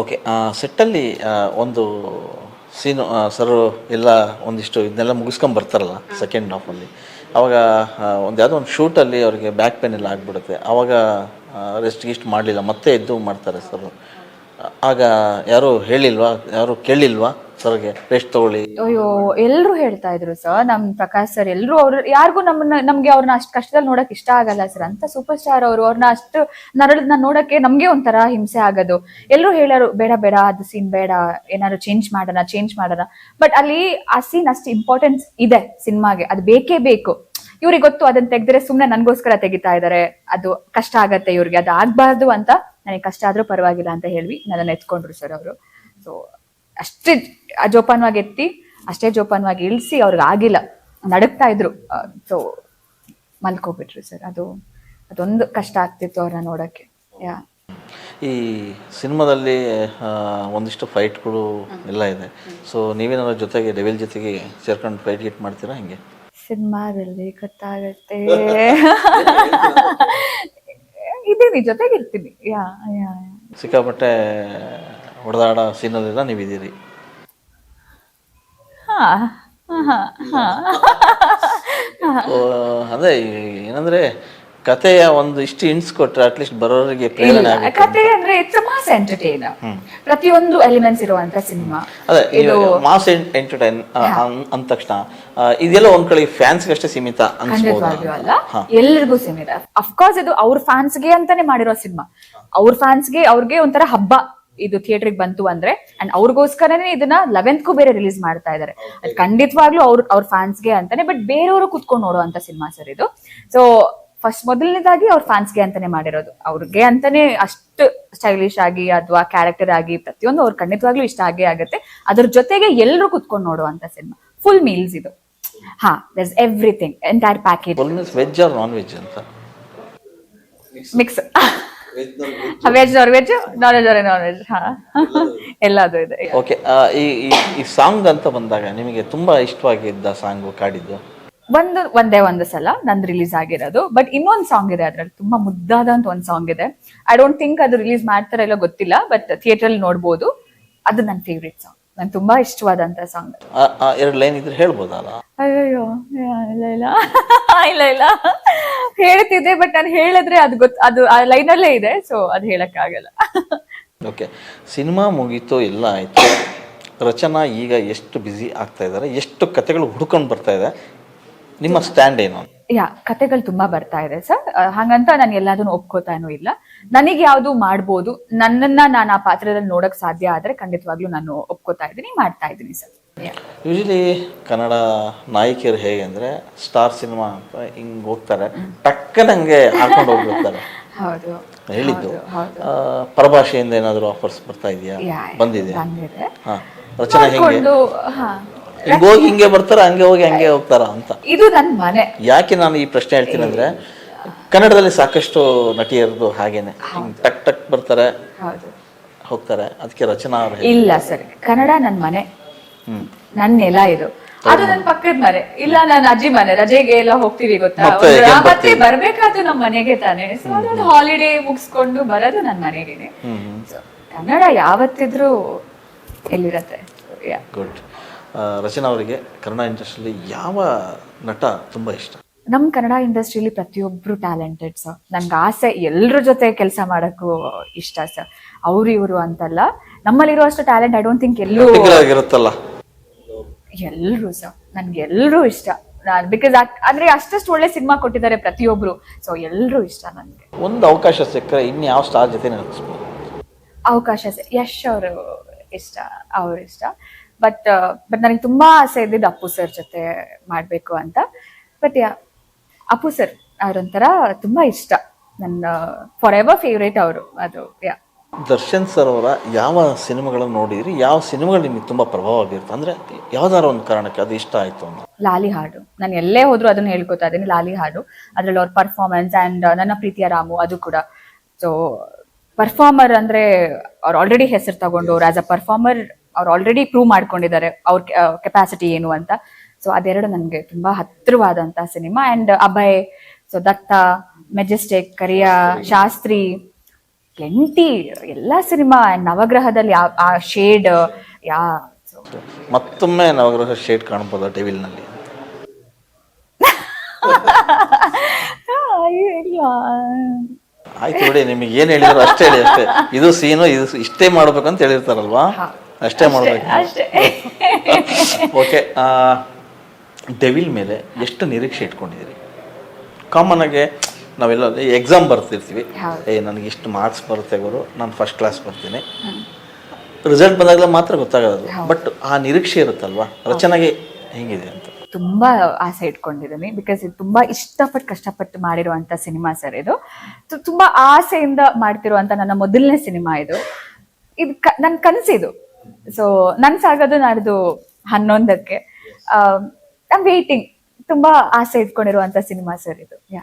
Okay ಸೆಟ್ಟಲ್ಲಿ ಒಂದು ಸೀನು sir ಎಲ್ಲ ಒಂದಿಷ್ಟು ಇದನ್ನೆಲ್ಲ ಮುಗಿಸ್ಕೊಂಡು ಬರ್ತಾರಲ್ಲ ಸೆಕೆಂಡ್ ಹಾಫಲ್ಲಿ ಅವಾಗ ಒಂದು ಯಾವುದೋ ಒಂದು ಶೂಟಲ್ಲಿ ಅವರಿಗೆ ಬ್ಯಾಕ್ ಪೇನ್ ಎಲ್ಲ ಆಗಿಬಿಡುತ್ತೆ. ಅವಾಗ ರೆಸ್ಟ್ ಗಿಸ್ಟ್ ಮಾಡಲಿಲ್ಲ. ಮತ್ತೆ ಎದ್ದು ಮಾಡ್ತಾರೆ ಸರ್ ಆಗ ಯಾರೂ ಹೇಳಿಲ್ವಾ? ಯಾರು ಕೇಳಿಲ್ವಾ? ಸರ್ಗೆ ರೆಸ್ಟ್ ತಗೊಳ್ಳಿ. ಅಯ್ಯೋ ಎಲ್ಲರೂ ಹೇಳ್ತಾ ಇದ್ರು ಸರ್ ನಮ್ ಪ್ರಕಾಶ್ ಸರ್ ಎಲ್ಲರೂ ಅವ್ರು, ಯಾರಿಗೂ ನಮ್ಮನ್ನ ನಮ್ಗೆ ಅವ್ರನ್ನ ಅಷ್ಟು ಕಷ್ಟದಲ್ಲಿ ನೋಡಕ್ ಇಷ್ಟ ಆಗಲ್ಲ ಸರ್ ಅಂತ ಸೂಪರ್ ಸ್ಟಾರ್ ಅವರು, ಅವ್ರನ್ನ ಅಷ್ಟು ನರಳನ್ನ ನೋಡಕ್ಕೆ ನಮ್ಗೆ ಒಂಥರ ಹಿಂಸೆ ಆಗೋದು. ಎಲ್ಲರೂ ಹೇಳೋರು, ಬೇಡ ಬೇಡ, ಅದು ಸೀನ್ ಬೇಡ. ಏನಾದ್ರು ಚೇಂಜ್ ಮಾಡೋಣ ಚೇಂಜ್ ಮಾಡೋಣ. ಬಟ್ ಅಲ್ಲಿ ಆ ಸೀನ್ ಅಷ್ಟು ಇಂಪಾರ್ಟೆನ್ಸ್ ಇದೆ ಸಿನಿಮಾಗೆ. ಅದು ಬೇಕೇ ಬೇಕು. ಇವ್ರಿಗೆ ಗೊತ್ತು, ಅದನ್ನ ತೆಗೆದ್ರೆ ಸುಮ್ನೆ ನನ್ಗೋಸ್ಕರ ತೆಗಿತಾ ಇದಾರೆ. ಅದು ಕಷ್ಟ ಆಗತ್ತೆ ಇವ್ರಿಗೆ. ಅದು ಆಗ್ಬಾರ್ದು ಅಂತ ನನಗೆ ಕಷ್ಟ ಆದ್ರೂ ಪರವಾಗಿಲ್ಲ ಅಂತ ಹೇಳಿ ನನ್ನ ಎತ್ಕೊಂಡ್ರು ಸರ್ ಅವರು. ಸೊ ಅಷ್ಟೇ ಜೋಪಾನವಾಗಿ ಎತ್ತಿ ಅಷ್ಟೇ ಜೋಪಾನವಾಗಿ ಇಳಿಸಿ ಅವ್ರಿಗೆ ಆಗಿಲ್ಲ. ನಡಕ್ತಾ ಇದ್ರು. ಸೊ ಮಲ್ಕೋಬಿಟ್ರಿ ಸರ್. ಅದು ಅದೊಂದು ಕಷ್ಟ ಆಗ್ತಿತ್ತು ಅವ್ರನ್ನ ನೋಡಕ್ಕೆ. ಯಾ. ಈ ಸಿನಿಮಾದಲ್ಲಿ ಒಂದಿಷ್ಟು ಫೈಟ್ಗಳು ಎಲ್ಲ ಇದೆ. ಸೊ ನೀವೇನಾದ್ರು ಜೊತೆಗೆ ಡೆವಿಲ್ ಜೊತೆಗೆ ಸೇರ್ಕೊಂಡು ಫೈಟ್ ಗಿಟ್ ಮಾಡ್ತೀರಾ ಹಿಂಗೆ? ಸಿನಿಮಾದಲ್ಲಿ ಗೊತ್ತಾಗತ್ತೆ. ಇದ್ದೀನಿ ಜೊತೆಗಿರ್ತೀನಿ. ಯಾ ಯಾ ಯಾ. ಸಿಕ್ಕಾಪಟ್ಟೆ ಹೊಡೆದಾಡ ಸೀನಲ್ಲೆಲ್ಲ ನೀವು ಇದ್ದೀರಿ ಹಾ ಹಾ ಸೊ, ಅದೇ ಏನಂದ್ರೆ ಕಥೆಯ ಒಂದು ಇಷ್ಟು ಇಂಟ್ಸ್ ಕೊಟ್ರೆ ಅಟ್ಲೀಸ್ಟ್ ಬರೋರಿಗೆ ಪ್ರೇರಣೆ ಆಗುತ್ತೆ ಕತೆ ಅಂದ್ರೆ ಇಟ್ಸ್ ಮಾಸ್ ಎಂಟರ್ಟೈನರ್ ಪ್ರತಿಯೊಂದು ಎಲಿಮೆಂಟ್ಸ್ ಇರುವಂತ ಸಿನಿಮಾ ಅದೇ ಮಾಸ್ ಎಂಟರ್ಟೈನ್ ಅಂದ ತಕ್ಷಣ ಆ, ಇದೆಲ್ಲ ಒಂದ್ ಕಡೆ ಫ್ಯಾನ್ಸ್ಗೆ ಅಷ್ಟೇ ಸೀಮಿತ ಅನ್ಸ್ಬೋದಾ. ಖಂಡಿತವಾಗಿಯೂ ಅಲ್ಲ. ಎಲ್ರಿಗೂ ಸೀಮಿತ. ಅಫ್ಕೋರ್ಸ್ ಇದು ಅವ್ರ ಫ್ಯಾನ್ಸ್ಗೆ ಅಂತಾನೆ ಮಾಡಿರೋ ಸಿನಿಮಾ ಅವ್ರ ಫ್ಯಾನ್ಸ್ಗೆ ಅವ್ರಿಗೆ ಒಂಥರ ಹಬ್ಬ. ಇದು ಥಿಯೇಟರ್ಗೆ ಬಂತು ಅಂದ್ರೆ ಅಂಡ್ ಅವ್ರಿಗೋಸ್ಕರನೇ ಇದನ್ನ ಲೆವೆಂತ್ಗೂ ಬೇರೆ ರಿಲೀಸ್ ಮಾಡ್ತಾ ಇದಾರೆ. ಅದು ಖಂಡಿತವಾಗ್ಲೂ ಅವ್ರ ಅವ್ರ ಫ್ಯಾನ್ಸ್ಗೆ ಅಂತಾನೆ ಬಟ್ ಬೇರೆಯವರು ಕುತ್ಕೊಂಡು ನೋಡುವಂತ ಸಿನಿಮಾ ಸರ್ ಇದು. ಸೊ ಫಸ್ಟ್ ಮೊದಲನೇದಾಗಿ ಅವ್ರ ಫ್ಯಾನ್ಸ್ಗೆ ಅಂತಾನೆ ಮಾಡಿರೋದು. ಅವ್ರಿಗೆ ಅಂತಾನೆ ಅಷ್ಟು ಸ್ಟೈಲಿಶ್ ಆಗಿ ಅಥವಾ ಕ್ಯಾರೆಕ್ಟರ್ ಆಗಿ ಪ್ರತಿಯೊಂದು ಅವ್ರ ಖಂಡಿತವಾಗ್ಲೂ ಇಷ್ಟ ಆಗೇ ಆಗುತ್ತೆ. ಅದ್ರ ಜೊತೆಗೆ ಎಲ್ಲರೂ ಕುತ್ಕೊಂಡು ನೋಡುವಂತ ಸಿನಿಮಾ ಫುಲ್ ಮೀಲ್ಸ್ ಇದು. ಹಾ there's everything entire package veg or non veg ಅಂತ? Mix veg or veg non veg or non veg ಹಾ. ಎಲ್ಲದು ಇದೆ. ಓಕೆ ಈ ಈ- ಈ ಸಾಂಗ್ ಅಂತ ಬಂದಾಗ ನಿಮಗೆ ತುಂಬಾ ಇಷ್ಟವಾಗಿದ್ದ ಸಾಂಗ್ ಕಾಡಿದ್ದು? ಒಂದು ಒಂದೇ ಒಂದು ಸಲ ನಂದು ರಿಲೀಸ್ ಆಗಿರೋದು. ಬಟ್ ಇನ್ನೊಂದು ಸಾಂಗ್ ಇದೆ ಅದ್ರಲ್ಲಿ ತುಂಬಾ ಮುದ್ದಾದಂತ ಒಂದು ಸಾಂಗ್ ಇದೆ. ಐ ಡೋಂಟ್ ಥಿಂಕ್ ಅದು ರಿಲೀಸ್ ಮಾಡ್ತಾರ ಇಲ್ಲ ಗೊತ್ತಿಲ್ಲ ಬಟ್ ಥಿಯೇಟರ್ ಅಲ್ಲಿ ನೋಡ್ಬೋದು. ಅದು ನನ್ನ ಫೇವ್ರೆಟ್ ಸಾಂಗ್ ನನ್ ತುಂಬಾ ಇಷ್ಟವಾದಂತ ಸಾಂಗ್ ಆ- ಆ ಎರಡು ಲೈನ್ ಇದ್ರೆ ಹೇಳ್ಬೋದಲ್ಲ? ಅಯ್ಯೋ ಇಲ್ಲ ಇಲ್ಲ. ಇಲ್ಲ ಇಲ್ಲ. ಹೇಳ್ತಿದ್ದೆ ಬಟ್ ನಾನು ಹೇಳಿದ್ರೆ ಅದು ಗೊತ್ತ ಅದು ಆ ಅಲ್ಲೇ ಇದೆ ಸೊ ಅದ್ ಹೇಳಕ್ ಆಗಲ್ಲ ಓಕೆ ಸಿನಿಮಾ ಮುಗೀತು ಎಲ್ಲ ಆಯ್ತು. ರಚನಾ ಈಗ ಎಷ್ಟು ಬ್ಯುಸಿ ಆಗ್ತಾ ಇದ್ದಾರೆ ಎಷ್ಟು ಕತೆಗಳು ಹುಡ್ಕೊಂಡು ಬರ್ತಾ ಇದೆ ನಿಮ್ಮ ಸ್ಟ್ಯಾಂಡ್ ಏನು? ಯಾ ಕತೆಗಳು ತುಂಬಾ ಬರ್ತಾ ಇದೆ ಸರ್ ಹಾಗಂತ ನಾನು ಎಲ್ಲದನ್ನು ಒಪ್ಕೋತಾನೂ ಇಲ್ಲ. ನನಗೆ ಯಾವ್ದು ಮಾಡ್ಬೋದು ನನ್ನನ್ನ ನಾನು ಆ ಪಾತ್ರದಲ್ಲಿ ನೋಡಕ್ ಸಾಧ್ಯ ಆದ್ರೆ ಖಂಡಿತವಾಗ್ಲೂ ನಾನು ಒಪ್ಕೋತಾ ಇದ್ದೀನಿ ಮಾಡ್ತಾ ಇದ್ದೀನಿ ಸರ್ ಯೂಶಲಿ ಕನ್ನಡ ನಾಯಕಿಯರು ಹೇಗೆ ಅಂದರೆ ಸ್ಟಾರ್ ಸಿನಿಮಾ ಅಂತ ಹಿಂಗೆ ಹೋಗ್ತಾರೆ. ಟಕ್ಕನಂಗೆ ಹಾಕೊಂಡು ಹೋಗ್ಬಿಡ್ತಾರೆ. ಹೌದು. ಹೇಳಿದ್ದು. ಪರಭಾಷೆಯಿಂದ ಏನಾದರೂ ಆಫರ್ಸ್ ಬರ್ತಾ ಇದೆಯಾ? ಬಂದಿದೆ. ಹಾ ರಚನಾ ಹೆಂಗೆ? ಹಿಂಗ್ ಹೋಗಿ ಹಿಂಗೆ ಬರ್ತಾರ ಹಂಗೆ ಹೋಗಿ ಹಂಗೆ ಹೋಗ್ತಾರ ಅಂತ? ಇದು ನನ್ನ ಮನೆ. ಯಾಕೆ ನಾನು ಈ ಪ್ರಶ್ನೆ ಹೇಳ್ತೀನಿ ಅಂದ್ರೆ ಕನ್ನಡದಲ್ಲಿ ಸಾಕಷ್ಟು ನಟಿಯರದು ಹಾಗೇನೆ. ಹಿಂಗ್ ಟಕ್ ಟಕ್ ಬರ್ತಾರೆ ಹೋಗ್ತಾರೆ. ಅದಕ್ಕೆ ರಚನಾ ಅವ್ರು ಇಲ್ಲ ಸರ್ ಕನ್ನಡ ನನ್ನ ಮನೆ. ಹ್ಮ್ ನನ್ ನೆಲ ಇದು. ಅದು ನನ್ ಪಕ್ಕದ ಮನೆ. ಇಲ್ಲ ನನ್ನ ಅಜ್ಜಿ ಮನೆ. ರಜೆಗೆ ಎಲ್ಲ ಹೋಗ್ತೀವಿ ಗೊತ್ತಾ? ಮತ್ತೆ ಬರ್ಬೇಕಾದ್ರೆ ನಮ್ ಮನೆಗೆ ತಾನೆ. ಸೊ ಅದೊಂದು ಹಾಲಿಡೇ ಮುಗಿಸ್ಕೊಂಡು ಬರೋದು ನನ್ ಮನೆಗೇನೆ. So, ಕನ್ನಡ ಯಾವತ್ತಿದ್ರೂ ಎಲ್ಲಿರತ್ತೆ? So, yeah. ಗುಡ್ ರಚನಾ ಅವರಿಗೆ ಕನ್ನಡ ಇಂಡಸ್ಟ್ರಿಯಲ್ಲಿ ಯಾವ ನಟ ತುಂಬಾ ಇಷ್ಟ? ನಮ್ ಕನ್ನಡ ಇಂಡಸ್ಟ್ರಿಲಿ ಪ್ರತಿಯೊಬ್ರು ಟ್ಯಾಲೆಂಟೆಡ್ ಸರ್ ನನ್ಗೆ ಆಸೆ ಎಲ್ರ ಜೊತೆ ಕೆಲಸ ಮಾಡಕ್ಕೂ ಇಷ್ಟ ಸರ್ ಅವ್ರು ಇವರು ಅಂತಲ್ಲ. ನಮ್ಮಲ್ಲಿರೋ ಅಷ್ಟು ಟ್ಯಾಲೆಂಟ್ ಐ ಡೋಂಟ್ ಥಿಂಕ್ ಎಲ್ಲೂ ಆಗಿರುತ್ತಲ್ಲ. ಎಲ್ರು ಸರ್. ನನ್ಗೆ ಎಲ್ಲರೂ ಇಷ್ಟ. ನಾನು ಬಿಕಾಸ್ ಅಂದ್ರೆ ಅಷ್ಟಷ್ಟು ಒಳ್ಳೆ ಸಿನಿಮಾ ಕೊಟ್ಟಿದ್ದಾರೆ ಪ್ರತಿಯೊಬ್ರು. ಸೊ ಎಲ್ಲರೂ ಇಷ್ಟ ನನ್ಗೆ. ಒಂದು ಅವಕಾಶ ಸಿಕ್ಕರೆ ಇನ್ಯಾವ ಯಾವ ಸ್ಟಾರ್ ಜೊತೆ ನೆನಪಿಸ್ಬೋದು ಅವಕಾಶ ಯಶ್ ಅವರು ಇಷ್ಟ. ಅವ್ರ ಇಷ್ಟ. ಬಟ್ ಬಟ್ ನನಗೆ ತುಂಬಾ ಆಸೆ ಇದ್ದಿದ್ದು ಅಪ್ಪು ಸರ್ ಜೊತೆ ಮಾಡ್ಬೇಕು ಅಂತ. ಬಟ್ ಯಾ ಅಪ್ಪು ಸರ್ ಅವರೊಂಥರ ತುಂಬಾ ಇಷ್ಟ. ನನ್ನ ಫಾರ್ ಎವರ್ ಫೇವ್ರೇಟ್ ಅವರು. ಅದು ಯಾ ದರ್ಶನ್ ಸರ್ ಅವರ ಯಾವ ಸಿನಿಮಾಗಳನ್ನು ನೋಡಿದ್ರಿ? ಯಾವ ಸಿನಿಮಾಗಳು ನಿಮಗೆ ತುಂಬಾ ಪ್ರಭಾವ ಬೀರುತ್ತೆ ಅಂದ್ರೆ ಯಾವ್ದಾರ ಒಂದು ಕಾರಣಕ್ಕೆ ಅದು ಇಷ್ಟ ಆಯ್ತು ಅಂತ. ಲಾಲಿ ಹಾಡು. ನಾನು ಎಲ್ಲೇ ಹೋದ್ರು ಅದನ್ನ ಹೇಳ್ಕೊತಾ ಇದ್ದೀನಿ ಲಾಲಿ ಹಾಡು. ಅದ್ರಲ್ಲಿ ಅವ್ರ ಪರ್ಫಾರ್ಮೆನ್ಸ್ ಅಂಡ್ ನನ್ನ ಪ್ರೀತಿಯ ರಾಮು ಅದು ಕೂಡ. ಸೊ ಪರ್ಫಾರ್ಮರ್ ಅಂದ್ರೆ ಅವ್ರು ಆಲ್ರೆಡಿ ಹೆಸರು ತಗೊಂಡು ಆಸ್ ಅ ಪರ್ಫಾರ್ಮರ್ ಅವ್ರು ಆಲ್ರೆಡಿ ಪ್ರೂವ್ ಮಾಡ್ಕೊಂಡಿದ್ದಾರೆ ಅವ್ರ ಕೆಪಾಸಿಟಿ ಏನು ಅಂತ. ಸೊ ಅದೆರಡು ನನಗೆ ತುಂಬಾ ಹತ್ತಿರವಾದಂತಹ cinema. And Abhay so Datta Majestic Kariya Shastri plenty ಎಲ್ಲ ಸಿನಿಮಾ ನವಗ್ರಹದಲ್ಲಿ ಯಾವ ಆ ಶೇಡ್ ಯಾ ಮತ್ತೊಮ್ಮೆ ನವಗ್ರಹ ಶೇಡ್ ಕಾಣಬಹುದು ಟಿವಿಲ್ನಲ್ಲಿ ಇಲ್ಲ ಆಯ್ತು ಬಿಡಿ ನಿಮಗೆ ಏನು ಹೇಳಿದ್ರು ಅಷ್ಟೇ ಹೇಳಿ ಅಷ್ಟೇ. ಇದು ಸೀನು ಇದು ಇಷ್ಟೇ ಮಾಡ್ಬೇಕು ಅಂತ ಹೇಳಿರ್ತಾರಲ್ವಾ ಅಷ್ಟೇ ಮಾಡ್ಬೇಕು. ಅಷ್ಟೇ. ಓಕೆ ಡೆವಿಲ್ ಮೇಲೆ ಎಷ್ಟು ನಿರೀಕ್ಷೆ ಇಟ್ಕೊಂಡಿದ್ದೀರಿ? ಕಾಮನ್ ಆಗಿ ನಾವೆಲ್ಲ ಎಕ್ಸಾಮ್ ಬರ್ತಿರ್ತೀವಿ. ಏ ನನಗೆ ಇಷ್ಟು ಮಾರ್ಕ್ಸ್ ಬರುತ್ತೆ ಗುರು ನಾನು ಫಸ್ಟ್ ಕ್ಲಾಸ್ ಬರ್ತೀನಿ. ರಿಸಲ್ಟ್ ಬಂದಾಗಲೇ ಮಾತ್ರ ಗೊತ್ತಾಗೋದು. ಬಟ್ ಆ ನಿರೀಕ್ಷೆ ಇರುತ್ತಲ್ವಾ? ರಚನೆಗೆ ಹೆಂಗಿದೆ ಅಂತ. ತುಂಬಾ ಆಸೆ ಇಟ್ಕೊಂಡಿದ್ದೀನಿ. ಬಿಕಾಸ್ ಇದು ತುಂಬಾ ಇಷ್ಟಪಟ್ಟು ಕಷ್ಟಪಟ್ಟು ಮಾಡಿರುವಂತ ಸಿನಿಮಾ ಸರ್ ಇದು. ತುಂಬಾ ಆಸೆಯಿಂದ ಮಾಡ್ತಿರುವಂತ ನನ್ನ ಮೊದಲನೇ ಸಿನಿಮಾ ಇದು. ಇದು ಕನಸು ಇದು ಸೊ ನನ್ಸಾಗೋದು ನಾಡ್ದು ಹನ್ನೊಂದಕ್ಕೆ. ವೇಟಿಂಗ್ ತುಂಬಾ ಆಸೆ ಇಟ್ಕೊಂಡಿರುವಂತ ಸಿನಿಮಾ ಸರ್ ಇದು. ಯಾ